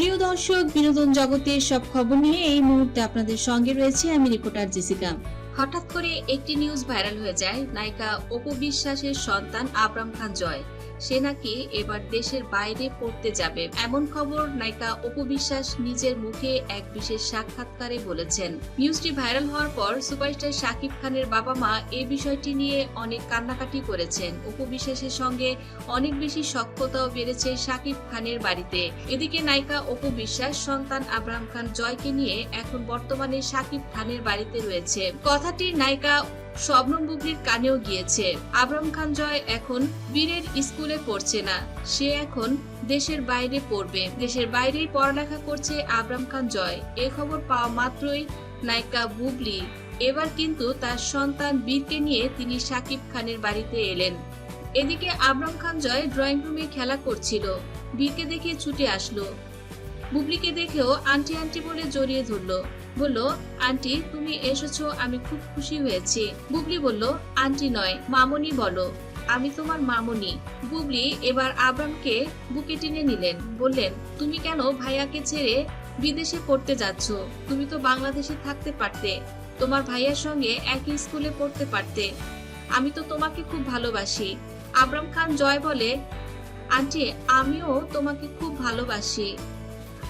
প্রিয় দর্শক, বিনোদন জগতের সব খবর নিয়ে এই মুহূর্তে আপনাদের সঙ্গে রয়েছে আমি রিপোর্টার জেসিকা। হঠাৎ করে একটি নিউজ ভাইরাল হয়ে যায়। নায়িকা অপু বিশ্বাসের সন্তান আবরাম খান জয়। সে নাকি এবার দেশের বাইরে পড়তে যাবে। এমন খবর নায়িকা অপু বিশ্বাস নিজের মুখে এক বিশেষ সাক্ষাৎকারে বলেছেন। নিউজটি ভাইরাল হওয়ার পর সুপারস্টার শাকিব খানের বাবা মা এই বিষয়টি নিয়ে অনেক কান্নাকাটি করেছেন। অপু বিশ্বাসের সঙ্গে অনেক বেশি সক্ষতাও বেড়েছে শাকিব খানের বাড়িতে। এদিকে নায়িকা অপু বিশ্বাস সন্তান আব্রাহাম খান জয়কে নিয়ে এখন বর্তমানে শাকিব খানের বাড়িতে রয়েছে। কথাটি নায়িকা শবনম বুবলির কানেও গিয়েছে। আবরাম খান জয় এখন বীরের স্কুলে পড়ছে না। সে এখন দেশের বাইরে পড়বে। দেশের বাইরেই পড়ালেখা করছে আবরাম খান জয়। এ খবর পাওয়া মাত্রই নায়িকা বুবলি। এবার কিন্তু তার সন্তান বীরকে নিয়ে তিনি শাকিব খানের বাড়িতে এলেন। এদিকে আবরাম খান জয় ড্রয়িং রুমে খেলা করছিল। বীরকে দেখে ছুটে আসলো। বুবলিকে দেখেও আন্টি আন্টি বলে জড়িয়ে ধরলো। বলল, আন্টি, তুমি এসেছ, আমি খুব খুশি হয়েছি। বুবলি বলল, আন্টি নয়, মামনি বলো। আমি তোমার মামনি। বুবলি এবার আব্রামকে বুকে টেনে নিলেন, বললেন, তুমি কেন ভাইয়াকে ছেড়ে বিদেশে পড়তে যাচ্ছ? তুমি তো বাংলাদেশে থাকতে পারতে। তোমার ভাইয়ার সঙ্গে একই স্কুলে পড়তে পারতে। আমি তো তোমাকে খুব ভালোবাসি। আবরাম খান জয় বলে, আন্টি, আমিও তোমাকে খুব ভালোবাসি।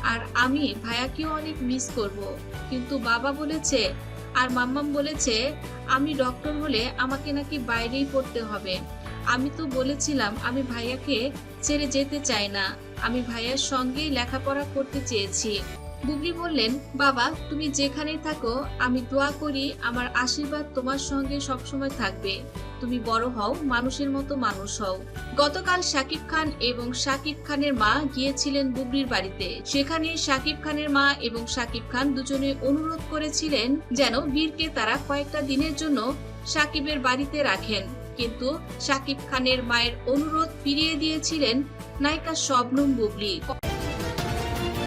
আর আমি ভাইয়াকেও অনেক মিস করব। কিন্তু বাবা বলেছে, আর মাম্মাম বলেছে, আমি ডক্টর হলে আমাকে নাকি বাইরেই পড়তে হবে। আমি তো বলেছিলাম, আমি ভাইয়াকে ছেড়ে যেতে চাই না। আমি ভাইয়ার সঙ্গেই লেখাপড়া করতে চেয়েছি। বুবলি বললেন, বাবা, তুমি যেখানেই থাকো, আমি দোয়া করি, আমার আশীর্বাদ তোমার সঙ্গে সবসময় থাকবে। তুমি বড় হও, মানুষের মতো মানুষ হও। গতকাল শাকিব খান এবং শাকিব খানের মা গিয়েছিলেন বুবলির বাড়িতে। সেখানে শাকিব খানের মা এবং শাকিব খান দুজনে অনুরোধ করেছিলেন যেন বীরকে তারা কয়েকটা দিনের জন্য শাকিবের বাড়িতে রাখেন। কিন্তু শাকিব খানের মায়ের অনুরোধ ফিরিয়ে দিয়েছিলেন নায়িকা শবনম বুবলি।